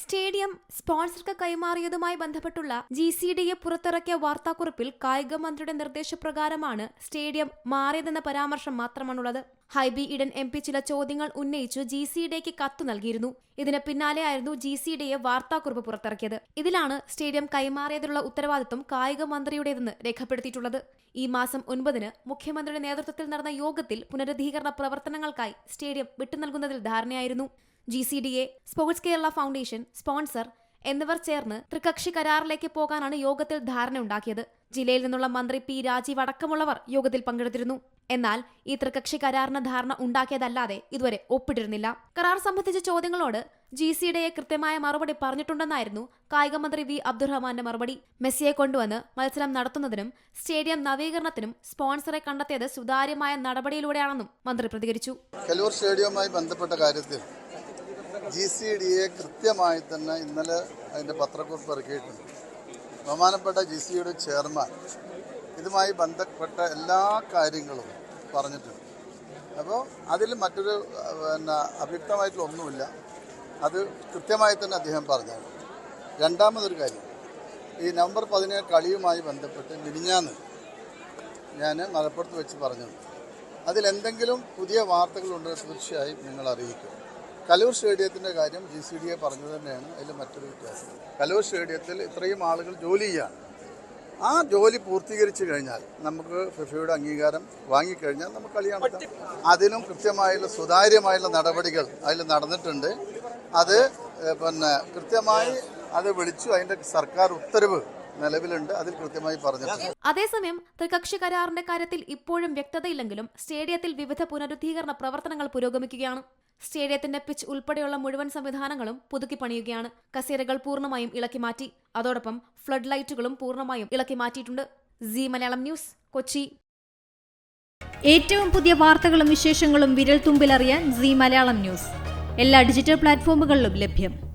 Stadium സ്പോൺസർക്ക് കൈമാറിയതുമായി ബന്ധപ്പെട്ടുള്ള G C D A പുറത്തിറക്കിയ വാർത്താക്കുറിപ്പിൽ കായിക മന്ത്രിയുടെ നിർദ്ദേശപ്രകാരമാണ് സ്റ്റേഡിയം മാറിയതെന്ന പരാമർശം മാത്രമാണുള്ളത്. ഹൈബി ഇഡൻ എം പി ചില ചോദ്യങ്ങൾ ഉന്നയിച്ചു ജി സി ഡിക്ക് കത്ത് നൽകിയിരുന്നു. ഇതിന് പിന്നാലെയായിരുന്നു ജി സി ഡി എ വാർത്താക്കുറിപ്പ് പുറത്തിറക്കിയത്. ഇതിലാണ് സ്റ്റേഡിയം കൈമാറിയതിലുള്ള ഉത്തരവാദിത്വം കായിക മന്ത്രിയുടേതെന്ന് രേഖപ്പെടുത്തിയിട്ടുള്ളത്. ഈ മാസം ഒൻപതിന് മുഖ്യമന്ത്രിയുടെ നേതൃത്വത്തിൽ നടന്ന യോഗത്തിൽ പുനരുദ്ധീകരണ പ്രവർത്തനങ്ങൾക്കായി സ്റ്റേഡിയം വിട്ടുനൽകുന്നതിൽ ധാരണയായിരുന്നു. G C D A sports Kerala foundation sponsor എന്നിവർ ചേർന്ന് ത്രികക്ഷി കരാറിലേക്ക് പോകാനാണ് യോഗത്തിൽ ധാരണയുണ്ടാക്കിയത് ജില്ലയിൽ നിന്നുള്ള മന്ത്രി പി രാജീവ് അടക്കമുള്ളവർ യോഗത്തിൽ പങ്കെടുത്തിരുന്നു. എന്നാൽ ഈ ത്രികക്ഷി കരാറിന് ധാരണ ഉണ്ടാക്കിയതല്ലാതെ ഇതുവരെ ഒപ്പിട്ടിരുന്നില്ല. കരാർ സംബന്ധിച്ച ചോദ്യങ്ങളോട് ജി സി ഡിയെ കൃത്യമായ മറുപടി പറഞ്ഞിട്ടുണ്ടെന്നായിരുന്നു കായിക മന്ത്രി വി അബ്ദുറഹ്മാന്റെ മറുപടി. മെസ്സിയെ കൊണ്ടുവന്ന് മത്സരം നടത്തുന്നതിനും സ്റ്റേഡിയം നവീകരണത്തിനും സ്പോൺസറെ കണ്ടെത്തിയത് സുതാര്യമായ നടപടിയിലൂടെയാണെന്നും മന്ത്രി പ്രതികരിച്ചു. സ്റ്റേഡിയവുമായി ബന്ധപ്പെട്ട കാര്യത്തിൽ ജി സി ഡി എ കൃത്യമായി തന്നെ ഇന്നലെ അതിന്റെ പത്രക്കുറിപ്പ് ഇറക്കിയിട്ടുണ്ട്. ബഹുമാനപ്പെട്ട ജി സി ഡിയുടെ ചെയർമാൻ ഇതുമായി ബന്ധപ്പെട്ട എല്ലാ കാര്യങ്ങളും പറഞ്ഞിട്ടുണ്ട്. അപ്പോൾ അതിൽ മറ്റൊരു പിന്നെ അവ്യക്തമായിട്ടുള്ള അത് കൃത്യമായി തന്നെ അദ്ദേഹം പറഞ്ഞാണ്. രണ്ടാമതൊരു കാര്യം ഈ നവംബർ പതിനേഴ് കളിയുമായി ബന്ധപ്പെട്ട് മിനിഞ്ഞാന്ന് ഞാൻ മലപ്പുറത്ത് വെച്ച് പറഞ്ഞു അതിലെന്തെങ്കിലും പുതിയ വാർത്തകളുണ്ടെങ്കിൽ തീർച്ചയായും നിങ്ങൾ അറിയിക്കും കലൂർ സ്റ്റേഡിയത്തിന്റെ കാര്യം ജി സി ഡി എ പറഞ്ഞത് തന്നെയാണ്. അതിൽ മറ്റൊരു വ്യത്യാസം. കലൂർ സ്റ്റേഡിയത്തിൽ ഇത്രയും ആളുകൾ ജോലി ചെയ്യാണ് ആ ജോലി പൂർത്തീകരിച്ചു കഴിഞ്ഞാൽ നമുക്ക് ഫിഫയുടെ അംഗീകാരം വാങ്ങിക്കഴിഞ്ഞാൽ നമുക്ക് കളി നടത്താം. അതിനും കൃത്യമായുള്ള സുതാര്യമായുള്ള നടപടികൾ അതിൽ നടന്നിട്ടുണ്ട്. അത് പിന്നെ കൃത്യമായി അത് വിളിച്ചു. അതിന്റെ സർക്കാർ ഉത്തരവ് നിലവിലുണ്ട്. അതിൽ കൃത്യമായി പറഞ്ഞിട്ടുണ്ട്. അതേസമയം ത്രികക്ഷി കരാറിന്റെ കാര്യത്തിൽ ഇപ്പോഴും വ്യക്തതയില്ലെങ്കിലും സ്റ്റേഡിയത്തിൽ വിവിധ പുനരുദ്ധീകരണ പ്രവർത്തനങ്ങൾ പുരോഗമിക്കുകയാണ്. സ്റ്റേഡിയത്തിന്റെ പിച്ച് ഉൾപ്പെടെയുള്ള മുഴുവൻ സംവിധാനങ്ങളും പുതുക്കി പണിയുകയാണ്. കസേരകൾ പൂർണമായും ഇളക്കി മാറ്റി. അതോടൊപ്പം ഫ്ലഡ് ലൈറ്റുകളും പൂർണമായും ഇളക്കി മാറ്റിയിട്ടുണ്ട്. C Malayalam news Kochi. ഏറ്റവും പുതിയ വാർത്തകളും വിശേഷങ്ങളും വിരൽ തുമ്പിലറിയാൻ സി മലയാളം ന്യൂസ്. എല്ലാ ഡിജിറ്റൽ പ്ലാറ്റ്ഫോമുകളിലും ലഭ്യം.